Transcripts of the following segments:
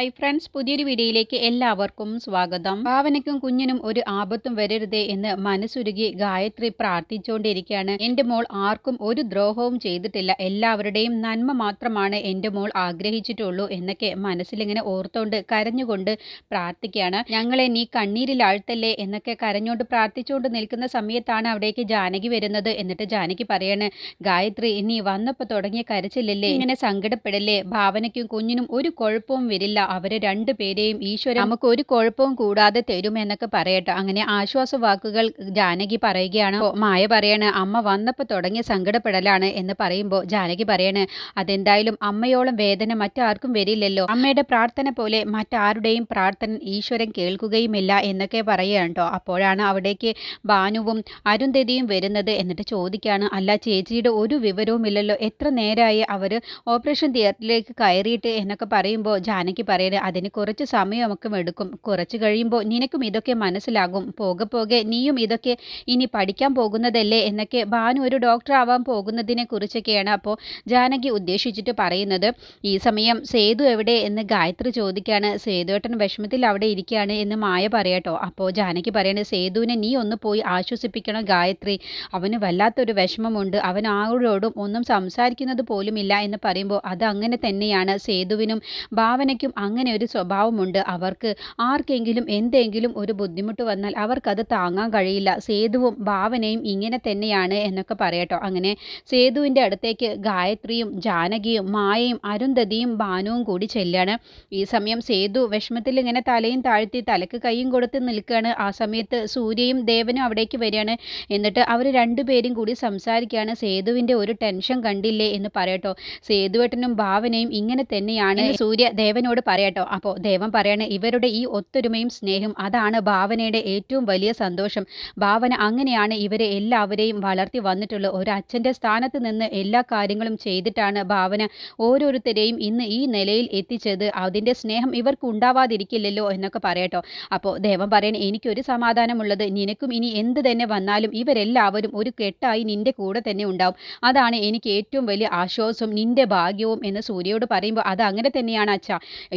Hi friends പുതിയൊരു വീഡിയോയിലേക്ക് എല്ലാവർക്കും സ്വാഗതം. ഭാവനയ്ക്കും കുഞ്ഞിനും ഒരു ആപത്തും വരരുതേ എന്ന് മനസ്സുരുകി ഗായത്രി പ്രാർത്ഥിച്ചുകൊണ്ടിരിക്കുകയാണ്. എന്റെ മോൾ ആർക്കും ഒരു ദ്രോഹവും ചെയ്തിട്ടില്ല. എല്ലാവരുടെയും നന്മ മാത്രമാണ് എന്റെ മോൾ ആഗ്രഹിച്ചിട്ടുള്ളൂ എന്നൊക്കെ മനസ്സിലിങ്ങനെ ഓർത്തുകൊണ്ട് കരഞ്ഞുകൊണ്ട് പ്രാർത്ഥിക്കുകയാണ്. ഞങ്ങളെ നീ കണ്ണീരിൽ ആഴ്ത്തല്ലേ എന്നൊക്കെ കരഞ്ഞുകൊണ്ട് പ്രാർത്ഥിച്ചുകൊണ്ട് നിൽക്കുന്ന സമയത്താണ് അവിടേക്ക് ജാനകി വരുന്നത് എന്നിട്ട് ജാനകി പറയാണ് ഗായത്രി നീ വന്നപ്പോൾ തുടങ്ങിയ കരച്ചില്ലല്ലേ ഇങ്ങനെ സങ്കടപ്പെടല്ലേ? ഭാവനയ്ക്കും കുഞ്ഞിനും ഒരു കുഴപ്പവും വരില്ല. അവരെ രണ്ടു രണ്ടുപേരെയും ഈശ്വരൻ നമുക്ക് ഒരു കുഴപ്പവും കൂടാതെ തരുമെന്നൊക്കെ പറയട്ടെ. അങ്ങനെ ആശ്വാസ വാക്കുകൾ ജാനകി പറയുകയാണ്. മായ പറയാണ് അമ്മ വന്നപ്പോൾ തുടങ്ങിയ സങ്കടപ്പെടലാണ് എന്ന് പറയുമ്പോൾ ജാനകി പറയാണ് അതെന്തായാലും അമ്മയോളം വേദന മറ്റാർക്കും വരില്ലല്ലോ. അമ്മയുടെ പ്രാർത്ഥന പോലെ മറ്റാരുടെയും പ്രാർത്ഥന ഈശ്വരൻ കേൾക്കുകയുമില്ല എന്നൊക്കെ പറയുകയാണ് കേട്ടോ. അപ്പോഴാണ് അവിടേക്ക് ഭാനുവും അരുന്ധതിയും വരുന്നത് എന്നിട്ട് ചോദിക്കുകയാണ് അല്ല ചേച്ചിയുടെ ഒരു വിവരവും ഇല്ലല്ലോ എത്ര നേരമായി അവർ ഓപ്പറേഷൻ തിയേറ്ററിലേക്ക് കയറിയിട്ട്? എന്നൊക്കെ പറയുമ്പോൾ ജാനകി പറയുന്നത് അതിന് കുറച്ച് സമയം നമുക്കും എടുക്കും. കുറച്ച് കഴിയുമ്പോൾ നിനക്കും ഇതൊക്കെ മനസ്സിലാകും. പോകെ പോകെ നീയും ഇതൊക്കെ ഇനി പഠിക്കാൻ പോകുന്നതല്ലേ? എന്നൊക്കെ ഭാനു ഒരു ഡോക്ടർ ആവാൻ പോകുന്നതിനെ കുറിച്ചൊക്കെയാണ് അപ്പോൾ ജാനകി ഉദ്ദേശിച്ചിട്ട് പറയുന്നത്. ഈ സമയം സേതു എവിടെ? എന്ന് ഗായത്രി ചോദിക്കുകയാണ് സേതുവേട്ടൻ വിഷമത്തിൽ അവിടെ ഇരിക്കുകയാണ് എന്ന് മായ പറയട്ടോ. അപ്പോൾ ജാനകി പറയണത് സേതുവിനെ നീ ഒന്ന് പോയി ആശ്വസിപ്പിക്കണം ഗായത്രി. അവന് വല്ലാത്തൊരു വിഷമമുണ്ട്. അവൻ ആരോടും ഒന്നും സംസാരിക്കുന്നത് പോലുമില്ല എന്ന് പറയുമ്പോൾ അത് അങ്ങനെ തന്നെയാണ്. സേതുവിനും ഭാവനയ്ക്കും അങ്ങനെ ഒരു സ്വഭാവമുണ്ട്. അവർക്ക് ആർക്കെങ്കിലും എന്തെങ്കിലും ഒരു ബുദ്ധിമുട്ട് വന്നാൽ അവർക്കത് താങ്ങാൻ കഴിയില്ല. സേതുവും ഭാവനയും ഇങ്ങനെ തന്നെയാണ് എന്നൊക്കെ പറയട്ടോ. അങ്ങനെ സേതുവിന്റെ അടുത്തേക്ക് ഗായത്രിയും ജാനകിയും മായയും അരുന്ധതിയും ഭാനുവും കൂടി ചെല്ലാണ്. ഈ സമയം സേതു വിഷമത്തിൽ ഇങ്ങനെ തലയും താഴ്ത്തി തലക്ക് കൈയും കൊടുത്ത് നിൽക്കുകയാണ്. ആ സമയത്ത് സൂര്യയും ദേവനും അവിടേക്ക് വരികയാണ്. എന്നിട്ട് അവർ രണ്ടുപേരും കൂടി സംസാരിക്കുകയാണ്. സേതുവിന്റെ ഒരു ടെൻഷൻ കണ്ടില്ലേ എന്ന് പറയട്ടോ. സേതുവേട്ടനും ഭാവനയും ഇങ്ങനെ തന്നെയാണ്. സൂര്യ ദേവനോട് പറയട്ടോ. അപ്പോൾ ദേവൻ പറയാണ് ഇവരുടെ ഈ ഒത്തൊരുമയും സ്നേഹം അതാണ് ഭാവനയുടെ ഏറ്റവും വലിയ സന്തോഷം. ഭാവന അങ്ങനെയാണ് ഇവരെ എല്ലാവരെയും വളർത്തി വന്നിട്ടുള്ളത്. ഒരു അച്ഛന്റെ സ്ഥാനത്ത് നിന്ന് എല്ലാ കാര്യങ്ങളും ചെയ്തിട്ടാണ് ഭാവന ഓരോരുത്തരെയും ഇന്ന് ഈ നിലയിൽ എത്തിച്ചത്. അതിന്റെ സ്നേഹം ഇവർക്ക് ഉണ്ടാവാതിരിക്കില്ലല്ലോ എന്നൊക്കെ പറയട്ടോ. അപ്പോൾ ദേവൻ പറയണ എനിക്കൊരു സമാധാനമുള്ളത്. നിനക്കും ഇനി എന്ത് തന്നെ വന്നാലും ഇവരെല്ലാവരും ഒരു കെട്ടായി നിന്റെ കൂടെ തന്നെ ഉണ്ടാവും. അതാണ് എനിക്ക് ഏറ്റവും വലിയ ആശ്വാസവും നിന്റെ ഭാഗ്യവും എന്ന് സൂര്യയോട് പറയുമ്പോൾ അത് അങ്ങനെ തന്നെയാണ് അച്ഛ.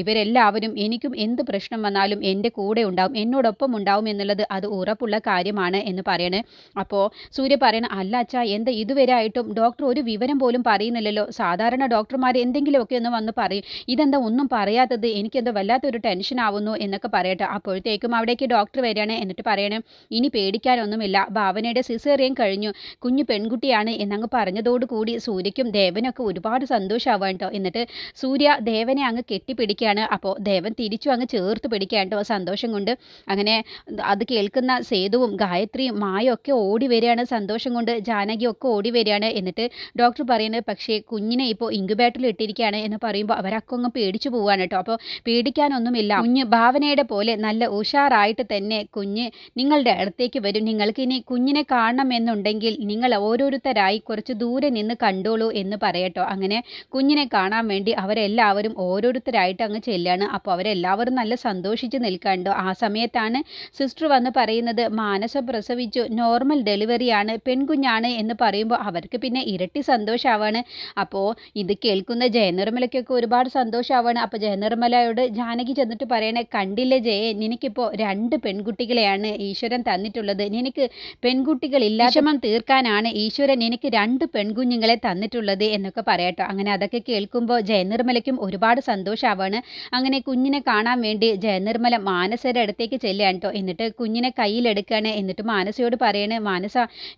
ഇവരെല്ലാവരും എനിക്കും എന്ത് പ്രശ്നം വന്നാലും എന്റെ കൂടെ ഉണ്ടാവും എന്നോടൊപ്പം ഉണ്ടാവും എന്നുള്ളത് അത് ഉറപ്പുള്ള കാര്യമാണ് എന്ന് പറയണേ. അപ്പോൾ സൂര്യ പറയണ അല്ല അച്ഛ എന്താ ഇതുവരെ ആയിട്ടും ഡോക്ടർ ഒരു വിവരം പോലും പറയുന്നില്ലല്ലോ. സാധാരണ ഡോക്ടർമാർ എന്തെങ്കിലുമൊക്കെ ഒന്ന് വന്ന് പറയും ഇതെന്താ ഒന്നും പറയാത്തത്? എനിക്കെന്തോ വല്ലാത്തൊരു ടെൻഷൻ ആവുന്നു എന്നൊക്കെ പറയട്ടെ. അപ്പോഴത്തേക്കും അവിടേക്ക് ഡോക്ടർ വരികയാണ് എന്നിട്ട് പറയണേ ഇനി പേടിക്കാനൊന്നുമില്ല. ഭാവനയുടെ സിസേറിയൻ കഴിഞ്ഞു. കുഞ്ഞു പെൺകുട്ടിയാണ് എന്നങ്ങ് പറഞ്ഞതോടുകൂടി സൂര്യയ്ക്കും ദേവനൊക്കെ ഒരുപാട് സന്തോഷമാവാൻ കേട്ടോ എന്നിട്ട് സൂര്യ ദേവനെ അങ്ങ് കെട്ടിപ്പിടിക്കുകയാണ്. അപ്പോൾ ദേവൻ തിരിച്ചു അങ്ങ് ചേർത്ത് പിടിക്കുകയാണ് കേട്ടോ സന്തോഷം കൊണ്ട്. അങ്ങനെ അത് കേൾക്കുന്ന സേതുവും ഗായത്രിയും മായൊക്കെ ഓടി വരികയാണ്. സന്തോഷം കൊണ്ട് ജാനകിയൊക്കെ ഓടി വരികയാണ്. എന്നിട്ട് ഡോക്ടർ പറയുന്നത് പക്ഷേ കുഞ്ഞിനെ ഇപ്പോൾ ഇൻക്യുബേറ്ററിൽ ഇട്ടിരിക്കുകയാണ് എന്ന് പറയുമ്പോൾ അവരൊക്കെ അങ്ങ് പേടിച്ചു പോവുകയാണ് കേട്ടോ. അപ്പോൾ പേടിക്കാനൊന്നുമില്ല. കുഞ്ഞ് ഭാവനയുടെ പോലെ നല്ല ഉഷാറായിട്ട് തന്നെ കുഞ്ഞ് നിങ്ങളുടെ അടുത്തേക്ക് വരും. നിങ്ങൾക്ക് ഇനി കുഞ്ഞിനെ കാണണമെന്നുണ്ടെങ്കിൽ നിങ്ങൾ ഓരോരുത്തരായി കുറച്ച് ദൂരെ നിന്ന് കണ്ടോളൂ എന്ന് പറയട്ടോ. അങ്ങനെ കുഞ്ഞിനെ കാണാൻ വേണ്ടി അവരെല്ലാവരും ഓരോരുത്തരായിട്ട് അങ്ങ് ചെല്ലാണ് അപ്പോൾ അവരെല്ലാവരും നല്ല സന്തോഷിച്ച് നിൽക്കണ്ടോ ആ സമയത്താണ് സിസ്റ്റർ വന്ന് പറയുന്നത് മാനസ പ്രസവിച്ചു. നോർമൽ ഡെലിവറിയാണ്. പെൺകുഞ്ഞാണ് എന്ന് പറയുമ്പോൾ അവർക്ക് പിന്നെ ഇരട്ടി സന്തോഷമാവാണ് അപ്പോൾ ഇത് കേൾക്കുന്ന ജയനിർമ്മലയ്ക്കൊക്കെ ഒരുപാട് സന്തോഷമാവാണ് അപ്പോൾ ജയനിർമ്മലയോട് ജാനകി ചെന്നിട്ട് പറയണേ കണ്ടില്ലേ ജയെ നിനക്കിപ്പോൾ രണ്ട് പെൺകുട്ടികളെയാണ് ഈശ്വരൻ തന്നിട്ടുള്ളത്. നിനക്ക് പെൺകുട്ടികളില്ല വിഷമം തീർക്കാനാണ് ഈശ്വരൻ നിനക്ക് രണ്ട് പെൺകുഞ്ഞുങ്ങളെ തന്നിട്ടുള്ളത് എന്നൊക്കെ പറയട്ടോ. അങ്ങനെ അതൊക്കെ കേൾക്കുമ്പോൾ ജയനിർമ്മലയ്ക്കും ഒരുപാട് സന്തോഷമാവാണ് അങ്ങനെ കുഞ്ഞിനെ കാണാൻ വേണ്ടി ജയനിർമ്മല മാനസയുടെ അടുത്തേക്ക് ചെല്ലുകയാണ് കേട്ടോ എന്നിട്ട് കുഞ്ഞിനെ കയ്യിലെടുക്കുകയാണ് എന്നിട്ട് മാനസയോട് പറയണേ മാനസ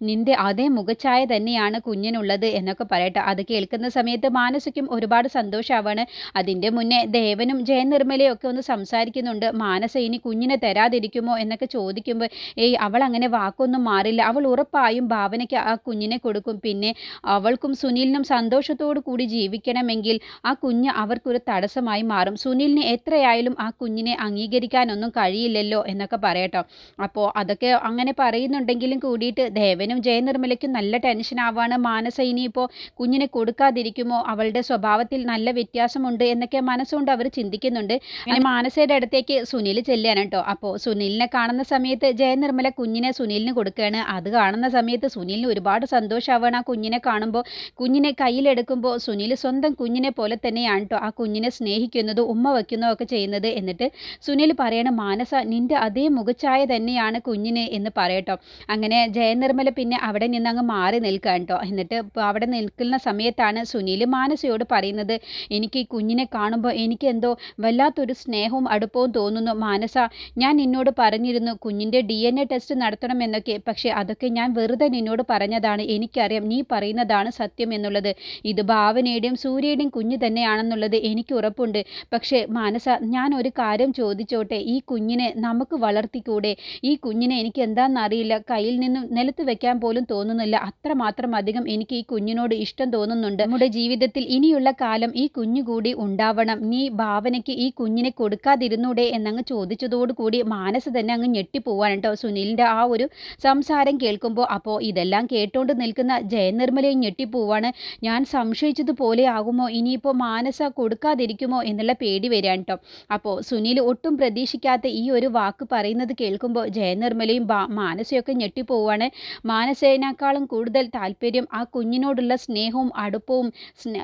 നിന്റെ അതേ മുഖച്ഛായ തന്നെയാണ് കുഞ്ഞിനുള്ളത് എന്നൊക്കെ പറയട്ടെ. അത് കേൾക്കുന്ന സമയത്ത് മാനസയ്ക്കും ഒരുപാട് സന്തോഷമാവാണ് അതിന്റെ മുന്നേ ദേവനും ജയനിർമ്മലയും ഒക്കെ ഒന്ന് സംസാരിക്കുന്നുണ്ട്. മാനസ ഇനി കുഞ്ഞിനെ തരാതിരിക്കുമോ? എന്നൊക്കെ ചോദിക്കുമ്പോൾ ഏയ് അവൾ അങ്ങനെ വാക്കൊന്നും മാറില്ല. അവൾ ഉറപ്പായും ഭാവനയ്ക്ക് ആ കുഞ്ഞിനെ കൊടുക്കും. പിന്നെ അവൾക്കും സുനിലിനും സന്തോഷത്തോടു കൂടി ജീവിക്കണമെങ്കിൽ ആ കുഞ്ഞ് അവർക്കൊരു തടസ്സമായി മാറും. സുനിലിന് എത്രയായാലും ആ കുഞ്ഞിനെ അംഗീകരിക്കാനൊന്നും കഴിയില്ലല്ലോ എന്നൊക്കെ പറയട്ടോ. അപ്പോൾ അതൊക്കെ അങ്ങനെ പറയുന്നുണ്ടെങ്കിലും കൂടിയിട്ട് ദേവനും ജയനിർമ്മലയ്ക്കും നല്ല ടെൻഷൻ ആവാണ്. മാനസ ഇനിയിപ്പോൾ കുഞ്ഞിനെ കൊടുക്കാതിരിക്കുമോ? അവളുടെ സ്വഭാവത്തിൽ നല്ല വ്യത്യാസമുണ്ട് എന്നൊക്കെ മനസ്സുകൊണ്ട് അവർ ചിന്തിക്കുന്നുണ്ട്. അങ്ങനെ മാനസയുടെ അടുത്തേക്ക് സുനിൽ ചെല്ലുകയാണ് കേട്ടോ. അപ്പോൾ സുനിലിനെ കാണുന്ന സമയത്ത് ജയനിർമ്മല കുഞ്ഞിനെ സുനിലിന് കൊടുക്കുകയാണ് അത് കാണുന്ന സമയത്ത് സുനിലിന് ഒരുപാട് സന്തോഷമാവാണ് ആ കുഞ്ഞിനെ കാണുമ്പോൾ കുഞ്ഞിനെ കയ്യിലെടുക്കുമ്പോൾ സുനിൽ സ്വന്തം കുഞ്ഞിനെ പോലെ തന്നെയാണ് കേട്ടോ ആ കുഞ്ഞിനെ സ്നേഹിക്കുന്നത്. ഉമ്മ വയ്ക്കുന്നോ ഒക്കെ ചെയ്യുന്നത് എന്നിട്ട് സുനിൽ പറയണ മാനസ നിന്റെ അതേ മുഖച്ഛായ തന്നെയാണ് കുഞ്ഞിന് എന്ന് പറയട്ടോ. അങ്ങനെ ജയനിർമ്മല പിന്നെ അവിടെ നിന്ന് അങ്ങ് മാറി നിൽക്കുക കേട്ടോ. എന്നിട്ട് അവിടെ നിൽക്കുന്ന സമയത്താണ് സുനിൽ മാനസയോട് പറയുന്നത് എനിക്ക് ഈ കുഞ്ഞിനെ കാണുമ്പോൾ എനിക്ക് എന്തോ വല്ലാത്തൊരു സ്നേഹവും അടുപ്പവും തോന്നുന്നു. മാനസ ഞാൻ നിന്നോട് പറഞ്ഞിരുന്നു കുഞ്ഞിന്റെ ഡി എൻ എ ടെസ്റ്റ് നടത്തണം എന്നൊക്കെ പക്ഷേ അതൊക്കെ ഞാൻ വെറുതെ നിന്നോട് പറഞ്ഞതാണ്. എനിക്കറിയാം നീ പറയുന്നതാണ് സത്യം എന്നുള്ളത്. ഇത് ഭാവനയുടെയും സൂര്യയുടെയും കുഞ്ഞ് തന്നെയാണെന്നുള്ളത് എനിക്ക് ഉറപ്പുണ്ട്. പക്ഷേ മാനസ ഞാൻ ഒരു കാര്യം ചോദിച്ചോട്ടെ? ഈ കുഞ്ഞിനെ നമുക്ക് വളർത്തിക്കൂടെ? ഈ കുഞ്ഞിനെ എനിക്ക് എന്താണെന്നറിയില്ല കയ്യിൽ നിന്നും നിലത്ത് വെക്കാൻ പോലും തോന്നുന്നില്ല. അത്രമാത്രം അധികം എനിക്ക് ഈ കുഞ്ഞിനോട് ഇഷ്ടം തോന്നുന്നുണ്ട്. നമ്മുടെ ജീവിതത്തിൽ ഇനിയുള്ള കാലം ഈ കുഞ്ഞു കൂടി ഉണ്ടാവണം. നീ ഭാവനയ്ക്ക് ഈ കുഞ്ഞിനെ കൊടുക്കാതിരുന്നൂടെ എന്നങ്ങ് ചോദിച്ചതോടുകൂടി മാനസ തന്നെ അങ്ങ് ഞെട്ടിപ്പോവാൻ കേട്ടോ. സുനിലിന്റെ ആ ഒരു സംസാരം കേൾക്കുമ്പോൾ അപ്പോൾ ഇതെല്ലാം കേട്ടോണ്ട് നിൽക്കുന്ന ജയനിർമ്മലയും ഞെട്ടിപ്പോവാണ്. ഞാൻ സംശയിച്ചതുപോലെ ആകുമോ? ഇനിയിപ്പോൾ മാനസ കൊടുക്കാതിരിക്കുമോ എന്നുള്ള പേടി വരികയാണ് കേട്ടോ അപ്പോൾ സുനിൽ ഒട്ടും പ്രതീക്ഷിക്കാത്ത ഈ ഒരു വാക്ക് പറയുന്നത് കേൾക്കുമ്പോൾ ജയനിർമ്മലയും മാനസയൊക്കെ ഞെട്ടിപ്പോവാണ് മാനസേനേക്കാളും കൂടുതൽ താല്പര്യം ആ കുഞ്ഞിനോടുള്ള സ്നേഹവും അടുപ്പവും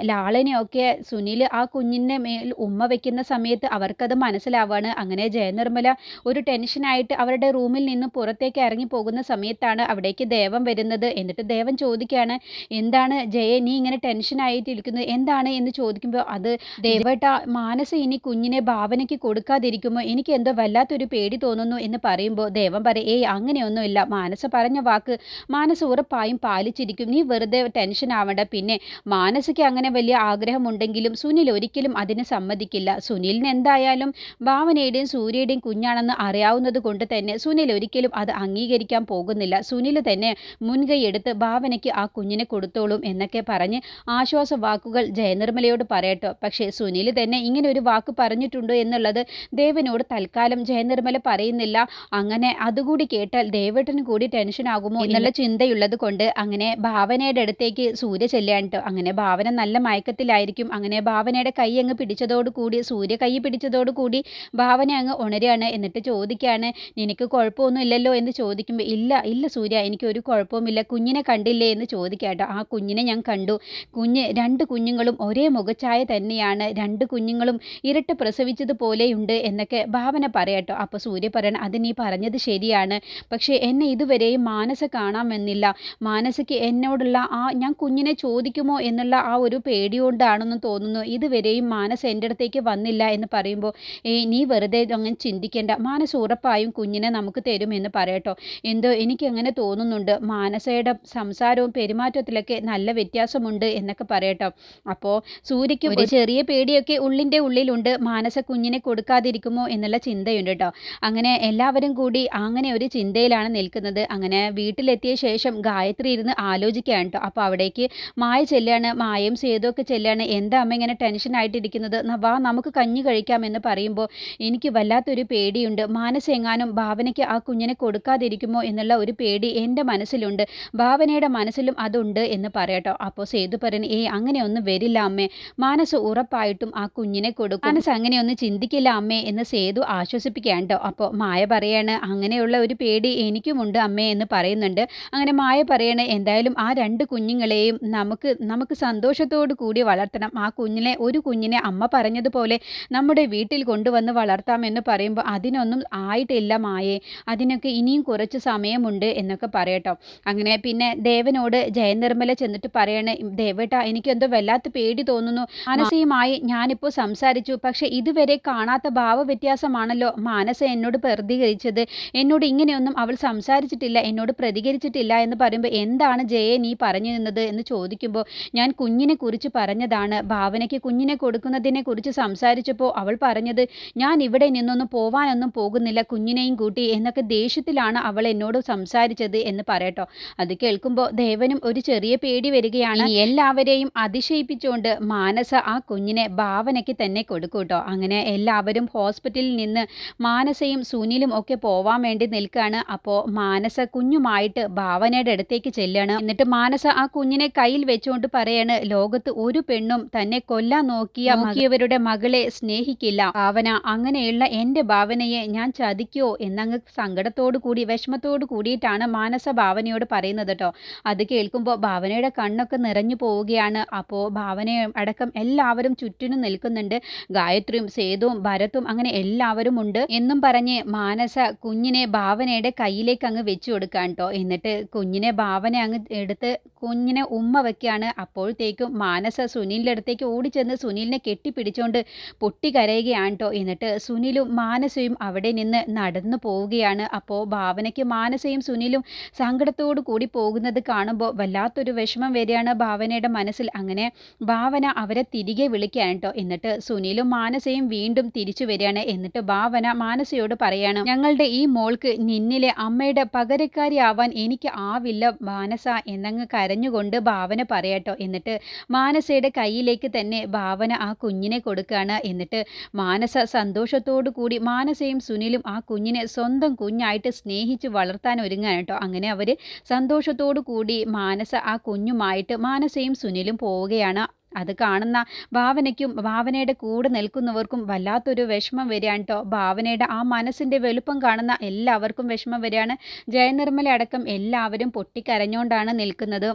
ലാളനെയൊക്കെ സുനിൽ ആ കുഞ്ഞിന്റെ മേൽ ഉമ്മ വെക്കുന്ന സമയത്ത് അവർക്കത് മനസ്സിലാവാണ്. അങ്ങനെ ജയനിർമ്മല ഒരു ടെൻഷനായിട്ട് അവരുടെ റൂമിൽ നിന്ന് പുറത്തേക്ക് ഇറങ്ങി പോകുന്ന സമയത്താണ് അവിടേക്ക് ദേവം വരുന്നത്. എന്നിട്ട് ദേവൻ ചോദിക്കുകയാണ് എന്താണ് ജയ നീ ഇങ്ങനെ ടെൻഷനായിട്ടിരിക്കുന്നത് എന്താണ്? എന്ന് ചോദിക്കുമ്പോൾ അത് ദേവേട്ട മാനസ ഇനി കുഞ്ഞിനെ ഭാവനയ്ക്ക് കൊടുക്കാതിരിക്കുമോ? എനിക്ക് എന്തോ വല്ലാത്തൊരു പേടി തോന്നുന്നു എന്ന് പറയുമ്പോൾ ദേവൻ പറയും ഏയ് അങ്ങനെയൊന്നുമില്ല. മാനസ പറഞ്ഞ വാക്ക് മാനസ ഉറപ്പായും പാലിച്ചിരിക്കും. നീ വെറുതെ ടെൻഷൻ ആവണ്ട. പിന്നെ മാനസയ്ക്ക് അങ്ങനെ വലിയ ആഗ്രഹമുണ്ടെങ്കിലും സുനിൽ ഒരിക്കലും അതിന് സമ്മതിക്കില്ല. സുനിലിന് എന്തായാലും ഭാവനയുടെയും സൂര്യയുടെയും കുഞ്ഞാണെന്ന് അറിയാവുന്നത് കൊണ്ട് തന്നെ സുനിൽ ഒരിക്കലും അത് അംഗീകരിക്കാൻ പോകുന്നില്ല. സുനിൽ തന്നെ മുൻകൈയെടുത്ത് ഭാവനയ്ക്ക് ആ കുഞ്ഞിനെ കൊടുത്തോളും എന്നൊക്കെ പറഞ്ഞ് ആശ്വാസ വാക്കുകൾ ജയനിർമ്മലയോട് പറയട്ടോ. പക്ഷേ സുനിൽ തന്നെ ഇങ്ങനെ ഒരു വാക്ക് പറഞ്ഞിട്ടുണ്ടോ എന്നുള്ളത് ദേവനോട് തൽക്കാലം ജയനിർമ്മല പറയുന്നില്ല. അങ്ങനെ അതുകൂടി കേട്ടാൽ ദേവേട്ടന് കൂടി ടെൻഷൻ ആകുമോ എന്നുള്ള ചിന്തയുള്ളത് കൊണ്ട് അങ്ങനെ ഭാവനയുടെ അടുത്തേക്ക് സൂര്യ ചെല്ലാനിട്ടോ അങ്ങനെ ഭാവന നല്ല മയക്കത്തിലായിരിക്കും. അങ്ങനെ ഭാവനയുടെ കൈ അങ്ങ് പിടിച്ചതോടുകൂടി സൂര്യ കൈ പിടിച്ചതോടുകൂടി ഭാവന അങ്ങ് ഉണരുകയാണ്. എന്നിട്ട് ചോദിക്കുകയാണ് നിനക്ക് കുഴപ്പമൊന്നും ഇല്ലല്ലോ? എന്ന് ചോദിക്കുമ്പോൾ ഇല്ല ഇല്ല സൂര്യ എനിക്ക് ഒരു കുഴപ്പവുമില്ല. കുഞ്ഞിനെ കണ്ടില്ലേ? എന്ന് ചോദിക്കാട്ടോ ആ കുഞ്ഞിനെ ഞാൻ കണ്ടു. കുഞ്ഞ് രണ്ട് കുഞ്ഞുങ്ങളും ഒരേ മുഖച്ചായ തന്നെയാണ്. രണ്ട് കുഞ്ഞുങ്ങളും ഇരട്ട പ്രസവിച്ചതുപോലെയുണ്ട് എന്നൊക്കെ ഭാവന പറയട്ടോ. അപ്പോൾ സൂര്യ പറയണം അത് നീ പറഞ്ഞത് ശരിയാണ്. പക്ഷേ എന്നെ ഇതുവരെയും മാനസ കാണാമെന്നില്ല. മാനസയ്ക്ക് എന്നോടുള്ള ആ ഞാൻ കുഞ്ഞിനെ ചോദിക്കുമോ എന്നുള്ള ആ ഒരു പേടിയോണ്ടാണെന്ന് തോന്നുന്നു. ഇതുവരെയും മാനസ് എന്റെ അടുത്തേക്ക് വന്നില്ല എന്ന് പറയുമ്പോൾ ഏയ് നീ വെറുതെ അങ്ങനെ ചിന്തിക്കേണ്ട. മാനസ് ഉറപ്പായും കുഞ്ഞിനെ നമുക്ക് തരുമെന്ന് പറയട്ടോ. എന്തോ എനിക്ക് അങ്ങനെ തോന്നുന്നുണ്ട്. മാനസയുടെ സംസാരവും പെരുമാറ്റത്തിലൊക്കെ നല്ല വ്യത്യാസമുണ്ട് എന്നൊക്കെ പറയട്ടോ. അപ്പോൾ സൂര്യയ്ക്ക് ഒരു ചെറിയ പേടിയൊക്കെ ഉള്ളിന്റെ ഉള്ളിലുണ്ട്. മാനസ കുഞ്ഞിനെ കൊടുക്കാതിരിക്കുമോ എന്നുള്ള ചിന്തയുണ്ട് കേട്ടോ അങ്ങനെ എല്ലാവരും കൂടി അങ്ങനെ ഒരു ചിന്തയിലാണ് നിൽക്കുന്നത്. അങ്ങനെ വീട്ടിലെത്തിയ ശേഷം ഗായത്രി ഇരുന്ന് ആലോചിക്കുകയാണ് കേട്ടോ അപ്പോൾ അവിടേക്ക് മായ ചെല്ലാണ് മായയും സേതുവൊക്കെ ചെല്ലാണ്. എന്താ അമ്മ ഇങ്ങനെ ടെൻഷൻ ആയിട്ടിരിക്കുന്നത്? വാ നമുക്ക് കഞ്ഞി കഴിക്കാമെന്ന് പറയുമ്പോൾ എനിക്ക് വല്ലാത്തൊരു പേടിയുണ്ട്. മാനസെങ്ങാനും ഭാവനയ്ക്ക് ആ കുഞ്ഞിനെ കൊടുക്കാതിരിക്കുമോ എന്നുള്ള ഒരു പേടി എന്റെ മനസ്സിലുണ്ട്. ഭാവനയുടെ മനസ്സിലും അതുണ്ട് എന്ന് പറയട്ടോ അപ്പോൾ സേതു പറഞ്ഞു ഏ അങ്ങനെയൊന്നും വരില്ല അമ്മേ. മാനസ് ഉറപ്പായിട്ടും ആ കുഞ്ഞിനെ കൊടുക്കും. മനസ്സ് അങ്ങനെയൊന്നും ചിന്തിക്കില്ല അമ്മേ എന്ന് സേതു ആശ്വസിപ്പിക്കാണ്ടോ അപ്പോൾ മായ പറയാണ് അങ്ങനെയുള്ള ഒരു പേടി എനിക്കുമുണ്ട് അമ്മേ എന്ന് പറയുന്നുണ്ട്. അങ്ങനെ മായ പറയണേ എന്തായാലും ആ രണ്ട് കുഞ്ഞുങ്ങളെയും നമുക്ക് നമുക്ക് സന്തോഷത്തോടു കൂടി വളർത്തണം. ആ കുഞ്ഞിനെ ഒരു കുഞ്ഞിനെ അമ്മ പറഞ്ഞതുപോലെ നമ്മുടെ വീട്ടിൽ കൊണ്ടുവന്ന് വളർത്താം എന്ന് പറയുമ്പോൾ അതിനൊന്നും ആയിട്ടില്ല മായേ. അതിനൊക്കെ ഇനിയും കുറച്ച് സമയമുണ്ട് എന്നൊക്കെ പറയട്ടോ. അങ്ങനെ പിന്നെ ദേവനോട് ജയനിർമ്മല ചെന്നിട്ട് പറയണേ ദേവേട്ട എനിക്കെന്തോ വല്ലാത്ത പേടി തോന്നുന്നു. മാനസയുമായി ഞാനിപ്പോൾ സംസാരിച്ചു പക്ഷെ ഇതുവരെ കാണാത്ത ഭാവ വ്യത്യാസമാണല്ലോ മാനസ എന്നോട് പ്രതികരിച്ചത്. എന്നോട് ഇങ്ങനെയൊന്നും അവൾ സംസാരിച്ചിട്ടില്ല എന്നോട് പ്രതികരിച്ചിട്ടില്ല എന്ന് പറയുമ്പോൾ എന്താണ് ജയെ നീ പറഞ്ഞു നിന്നത് എന്ന് ചോദിക്കുമ്പോൾ ഞാൻ കുഞ്ഞിനെ കുറിച്ച് പറഞ്ഞതാണ്. ഭാവനയ്ക്ക് കുഞ്ഞിനെ കൊടുക്കുന്നതിനെ കുറിച്ച് സംസാരിച്ചപ്പോൾ അവൾ പറഞ്ഞത് ഞാൻ ഇവിടെ നിന്നൊന്നും പോവാനൊന്നും പോകുന്നില്ല കുഞ്ഞിനെയും കൂട്ടി എന്നൊക്കെ ദേഷ്യത്തിലാണ് അവൾ എന്നോട് സംസാരിച്ചത് എന്ന് പറയട്ടോ. അത് കേൾക്കുമ്പോൾ ദേവനും ഒരു ചെറിയ പേടി വരികയാണ്. എല്ലാവരെയും അതിശയിപ്പിച്ചുകൊണ്ട് മാനസ ആ കുഞ്ഞിനെ ഭാവനയ്ക്ക് തന്നെ കൊടുക്കൂട്ടോ. അങ്ങനെ എല്ലാവരും ഹോസ്പിറ്റലിൽ നിന്ന് മാനസയും സുനിലും ഒക്കെ പോവാൻ വേണ്ടി നിൽക്കുകയാണ്. അപ്പോൾ മാനസ കുഞ്ഞുമായിട്ട് ഭാവനയുടെ അടുത്തേക്ക് ചെല്ലാണ് എന്നിട്ട് മാനസ ആ കുഞ്ഞിനെ കയ്യിൽ വെച്ചുകൊണ്ട് പറയാണ് ലോകത്ത് ഒരു പെണ്ണും തന്നെ കൊല്ലാൻ നോക്കിയ നോക്കിയവരുടെ മകളെ സ്നേഹിക്കില്ല. ഭാവന അങ്ങനെയുള്ള എന്റെ ഭാവനയെ ഞാൻ ചതിക്കോ? എന്നങ്ങ് സങ്കടത്തോടു കൂടി വിഷമത്തോടു കൂടിയിട്ടാണ് മാനസ ഭാവനയോട് പറയുന്നത് കേട്ടോ അത് കേൾക്കുമ്പോൾ ഭാവനയുടെ കണ്ണൊക്കെ നിറഞ്ഞു പോവുകയാണ്. അപ്പോൾ ഭാവനയും അടക്കം എല്ലാവരും ചുറ്റിനും നിൽക്കുന്നുണ്ട്. ഗായത്രിയും സേതുവും ഭരത്തും അങ്ങനെ എല്ലാവരും ഉണ്ട് എന്നും പറഞ്ഞ് മാനസ കുഞ്ഞിനെ ഭാവനയുടെ കയ്യിലേക്ക് അങ്ങ് വെച്ചു കൊടുക്കാൻ കേട്ടോ എന്നിട്ട് കുഞ്ഞിനെ ഭാവന അങ്ങ് എടുത്ത് കുഞ്ഞിനെ ഉമ്മ വെക്കുകയാണ്. അപ്പോഴത്തേക്കും മാനസ സുനിലിന്റെ അടുത്തേക്ക് ഓടിച്ചെന്ന് സുനിലിനെ കെട്ടിപ്പിടിച്ചുകൊണ്ട് പൊട്ടി കരയുകയാണ് കേട്ടോ എന്നിട്ട് സുനിലും മാനസയും അവിടെ നിന്ന് നടന്നു പോവുകയാണ്. അപ്പോൾ ഭാവനയ്ക്ക് മാനസയും സുനിലും സങ്കടത്തോടു കൂടി പോകുന്നത് കാണുമ്പോൾ വല്ലാത്തൊരു വിഷമം വരികയാണ് ഭാവനയുടെ മനസ്സിൽ. അങ്ങനെ ഭാവന അവരെ തിരികെ വിളിക്കുകയാണ് കേട്ടോ എന്നിട്ട് സുനിലും മാനസയും വീണ്ടും തിരിച്ചു വരികയാണ്. എന്നിട്ട് ഭാവന മാനസയോട് പറയാണ് ഞങ്ങളുടെ ഈ മോൾക്ക് നിന്നിലെ അമ്മയുടെ പകരക്കാരി ആവാൻ എനിക്ക് ആവില്ല മാനസ എന്നങ്ങ് കരഞ്ഞുകൊണ്ട് ഭാവന പറയട്ടോ. എന്നിട്ട് മാനസയുടെ കയ്യിലേക്ക് തന്നെ ഭാവന ആ കുഞ്ഞിനെ കൊടുക്കുകയാണ്. എന്നിട്ട് മാനസ സന്തോഷത്തോടു കൂടി മാനസയും സുനിലും ആ കുഞ്ഞിനെ സ്വന്തം കുഞ്ഞായിട്ട് സ്നേഹിച്ച് വളർത്താൻ ഒരുങ്ങാൻ കേട്ടോ. അങ്ങനെ അവർ സന്തോഷത്തോടു കൂടി മാനസ ആ കുഞ്ഞുമായിട്ട് മാനസയും സുനിലും പോവുകയാണ്. അത് കാണുന്ന ഭാവനയ്ക്കും ഭാവനയുടെ കൂടെ നിൽക്കുന്നവർക്കും വല്ലാത്തൊരു വിഷമം വരികയാണ് കേട്ടോ ഭാവനയുടെ ആ മനസ്സിന്റെ വലുപ്പം കാണുന്ന എല്ലാവർക്കും വിഷമം വരികയാണ്. ജയനിർമ്മല അടക്കം എല്ലാവരും പൊട്ടിക്കരഞ്ഞുകൊണ്ടാണ് നിൽക്കുന്നത്.